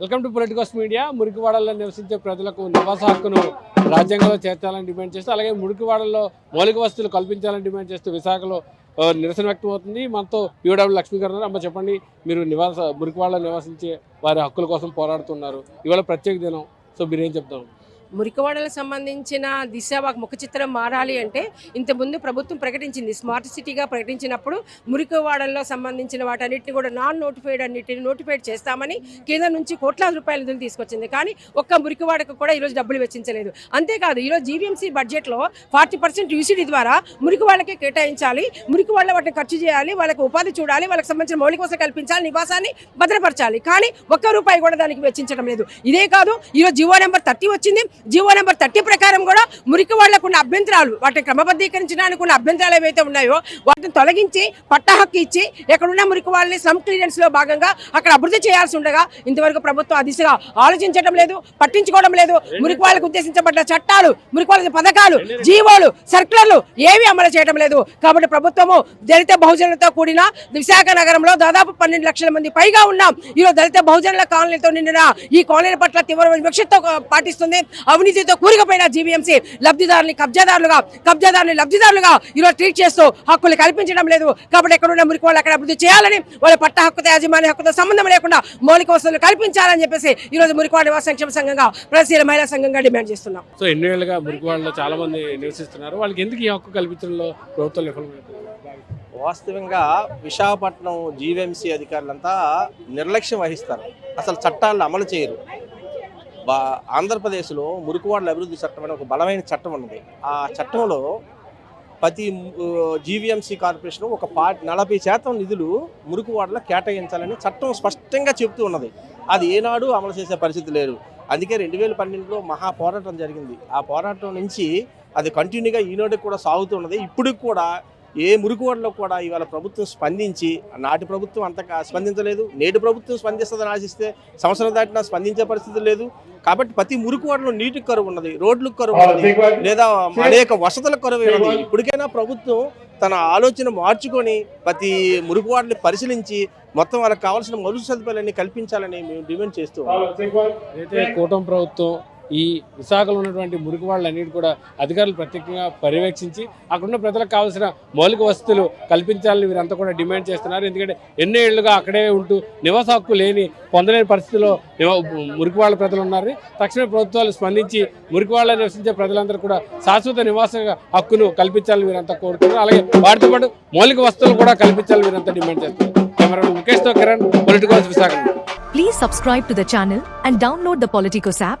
Welcome to politicals media. మురికివాడల్లో నివసించే ప్రజలకు నివాస హక్కును రాజ్యాంగంలో చేర్చాలని డిమాండ్ చేస్తూ అలాగే మురికివాడల్లో మౌలిక వస్తువులు కల్పించాలని డిమాండ్ చేస్తూ విశాఖలో నిరసన వ్యక్తం అవుతుంది మనతో పీడబ్ల్యూ లక్ష్మీ గారు అమ్మ చెప్పండి. మీరు నివాస మురికివాడలో నివసించే వారి హక్కుల కోసం పోరాడుతున్నారు. ఇవాళ ప్రత్యేక దినం. సో మీరేం చెప్తాము మురికివాడలకు సంబంధించిన దిశ ఒక ముఖ చిత్రం మారాలి అంటే ఇంతకుముందు ప్రభుత్వం ప్రకటించింది. స్మార్ట్ సిటీగా ప్రకటించినప్పుడు మురికివాడల్లో సంబంధించిన వాటన్నిటిని కూడా నాన్ నోటిఫైడ్ అన్నిటిని నోటిఫైడ్ చేస్తామని కేంద్రం నుంచి కోట్లాది రూపాయల నిధులు తీసుకొచ్చింది. కానీ ఒక్క మురికివాడకు కూడా ఈరోజు డబ్బులు వెచ్చించలేదు. అంతేకాదు ఈరోజు జీవీఎంసీ బడ్జెట్లో ఫార్టీ పర్సెంట్ యూసీడీ ద్వారా మురికి వాళ్ళకే కేటాయించాలి. మురికి వాళ్ళ వాటిని ఖర్చు చేయాలి. వాళ్ళకి ఉపాధి చూడాలి. వాళ్ళకి సంబంధించిన మౌలిక వసతులు కల్పించాలి. నివాసాన్ని భద్రపరచాలి. కానీ ఒక్క రూపాయి కూడా దానికి వెచ్చించడం లేదు. ఇదే కాదు ఈరోజు జివో నెంబర్ థర్టీ వచ్చింది. జివో నెంబర్ థర్టీ ప్రకారం కూడా మురికి వాళ్ళకు ఉన్న అభ్యంతరాలు వాటిని క్రమబద్ధీకరించడానికి ఉన్న అభ్యంతరాలు ఏవైతే ఉన్నాయో వాటిని తొలగించి పట్టా హక్కు ఇచ్చి ఎక్కడున్న మురికి వాళ్ళని స్లమ్ క్లియరెన్స్లో భాగంగా అక్కడ అభివృద్ధి చేయాల్సి ఉండగా ఇంతవరకు ప్రభుత్వం ఆ దిశగా ఆలోచించడం లేదు పట్టించుకోవడం లేదు. మురికి వాళ్ళకు ఉద్దేశించబడ్డ చట్టాలు మురికి వాళ్ళ పథకాలు జీవోలు సర్కులర్లు ఏవి అమలు చేయడం లేదు. కాబట్టి ప్రభుత్వము దళిత బహుజనులతో కూడిన విశాఖ నగరంలో దాదాపు పన్నెండు లక్షల మంది పైగా ఉన్నాం. ఈరోజు దళిత బహుజనుల కాలనీతో నిండిన ఈ కాలనీల పట్ల తీవ్ర వివక్షతో పాటిస్తుంది. అవినీతితో కూరుకుపోయిన జీవీఎంసీ లబ్ధిదారుని కబ్జాదారులుగా కబ్జాదారుని లబ్ధిదారులుగా ఈరోజు ట్రీట్ చేస్తూ హక్కులు కల్పించడం లేదు. కాబట్టి ఎక్కడ ఉన్న మురికి వాళ్ళు అక్కడ అభివృద్ధి చేయాలని వాళ్ళ పట్ట హక్కుతో యాజమాన్య హక్కుతో సంబంధం లేకుండా మౌలిక వసతులు కల్పించాలని చెప్పేసి ఈరోజు మురికివాడ నివాస సంక్షేమ సంఘంగా ప్రగతిశీల మహిళా సంఘంగా డిమాండ్ చేస్తున్నాం. సో ఎన్నేళ్ళుగా మురికివాడలో చాలా మంది నివసిస్తున్నారు. వాళ్ళకి ఎందుకు ఈ హక్కు కల్పించడంలో ప్రభుత్వం విఫలమవుతుంది వాస్తవంగా విశాఖపట్నం జీవీఎంసీ అధికారులంతా నిర్లక్ష్యం వహిస్తారు. అసలు చట్టాలను అమలు చేయరు. బా ఆంధ్రప్రదేశ్లో మురికివాడల అభివృద్ధి చట్టం అనే ఒక బలమైన చట్టం ఉన్నది. ఆ చట్టంలో ప్రతి జీవీఎంసీ కార్పొరేషన్ ఒక పా నలభై శాతం నిధులు మురికివాడలో కేటాయించాలని చట్టం స్పష్టంగా చెబుతూ ఉన్నది. అది ఏనాడు అమలు చేసే పరిస్థితి లేదు. అందుకే రెండు వేల పన్నెండులో మహా పోరాటం జరిగింది. ఆ పోరాటం నుంచి అది కంటిన్యూగా ఈనాటికి కూడా సాగుతున్నది ఇప్పటికి కూడా ఏ మురికివాడలో కూడా ఇవాళ ప్రభుత్వం స్పందించి నాటి ప్రభుత్వం అంతగా స్పందించలేదు నేటి ప్రభుత్వం స్పందిస్తుందని ఆశిస్తే సంవత్సరం దాటినా స్పందించే పరిస్థితి లేదు. కాబట్టి ప్రతి మురికివాడలో నీటికి కరువు ఉన్నది రోడ్లకు కరువు ఉన్నది లేదా అనేక వసతుల కరువు ఉన్నది. ఇప్పటికైనా ప్రభుత్వం తన ఆలోచన మార్చుకొని ప్రతి మురికివాడని పరిశీలించి మొత్తం వాళ్ళకి కావాల్సిన మరుగు సదుపాయాలన్నీ కల్పించాలని మేము డిమాండ్ చేస్తూ ఉన్నాం. అయితే కూటమి ప్రభుత్వం ఈ విశాఖలో ఉన్నటువంటి మురికి వాళ్ళన్నిటి కూడా అధికారులు ప్రత్యేకంగా పర్యవేక్షించి అక్కడున్న ప్రజలకు కావాల్సిన మౌలిక వసతులు కల్పించాలని వీరంతా కూడా డిమాండ్ చేస్తున్నారు. ఎందుకంటే ఎన్నో ఏళ్ళుగా అక్కడే ఉంటూ నివాస హక్కు లేని పొందలేని పరిస్థితిలో మురికి వాళ్ళ ప్రజలు ఉన్నారు. తక్షణమే ప్రభుత్వాలు స్పందించి మురికి వాళ్ళ నివసించే ప్రజలందరూ కూడా శాశ్వత నివాస హక్కును కల్పించాలని వీరంతా కోరుతున్నారు. అలాగే వాటితో పాటు మౌలిక వస్తువులు కూడా కల్పించాలని వీరంతా డిమాండ్ చేస్తున్నారు. Camera ముఖేష్తో Kiran politicals Visakha. Please subscribe to the channel and download the Politicos app.